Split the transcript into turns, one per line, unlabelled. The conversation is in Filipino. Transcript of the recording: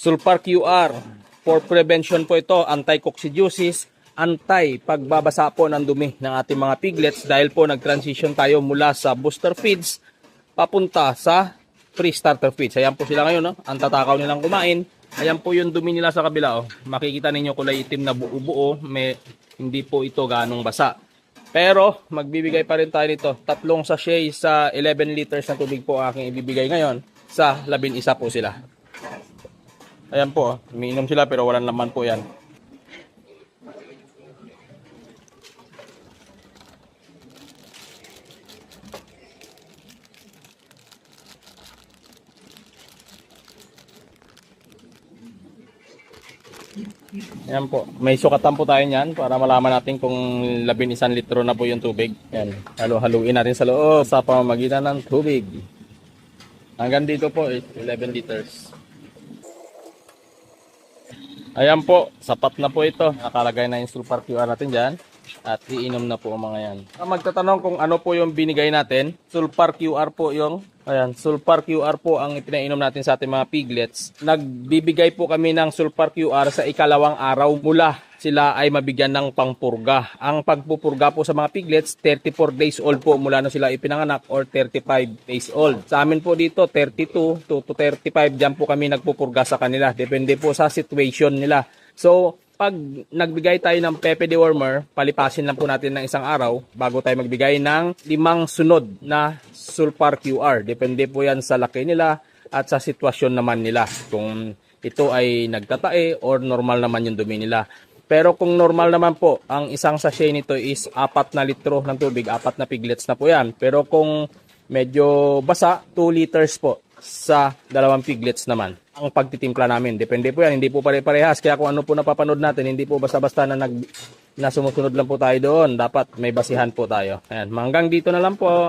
Sulfar QR. For prevention po ito, anti-coccidiosis, anti-pagbabasa po ng dumi ng ating mga piglets dahil po nag-transition tayo mula sa booster feeds papunta sa pre-starter feeds. Ayan po sila ngayon, no? ang tatakaw nilang kumain. Ayan po yung dumi nila sa kabila. Oh. Makikita ninyo kulay itim na buo-buo. Hindi po ito ganong basa. Pero magbibigay pa rin tayo nito. Tatlong sachet sa 11 liters na tubig po aking ibibigay ngayon. Sa labing isa po sila. Ayan po, umiinom sila pero walang laman po yan. Ayan po, may sukatan po tayo niyan para malaman natin kung labing isang litro na po yung tubig. Ayan, halo-haluin natin sa loob sa pamamagitan ng tubig. Hanggang dito po is 11 liters. Ayan po, sapat na po ito. Nakalagay na yung sulfur QR natin dyan. At iinom na po ang mga yan. Magtatanong kung ano po yung binigay natin, sulfur QR po yung, ayan, sulfur QR po ang ipinainom natin sa ating mga piglets. Nagbibigay po kami ng sulfur QR sa ikalawang araw mula sila ay mabigyan ng pangpurga. Ang pagpupurga po sa mga piglets, 34 days old po mula na sila ipinanganak or 35 days old. Sa amin po dito, 32 to, to 35, dyan po kami nagpupurga sa kanila. Depende po sa situation nila. So, pag nagbigay tayo ng Pepe dewormer, palipasin lang po natin ng isang araw bago tayo magbigay ng limang sunod na sulfur QR. Depende po yan sa laki nila at sa sitwasyon naman nila. Kung ito ay nagtatae or normal naman yung dumi nila. Pero kung normal naman po, ang isang sachet nito is apat na litro ng tubig, apat na piglets na po yan. Pero kung medyo basa, 2 liters po sa dalawang piglets naman. Ang pagtitimpla namin, depende po yan, hindi po pare-parehas. Kaya kung ano po napapanood natin, hindi po basta-basta na, nag, na sumusunod lang po tayo doon. Dapat may basihan po tayo. Ayan, hanggang dito na lang po.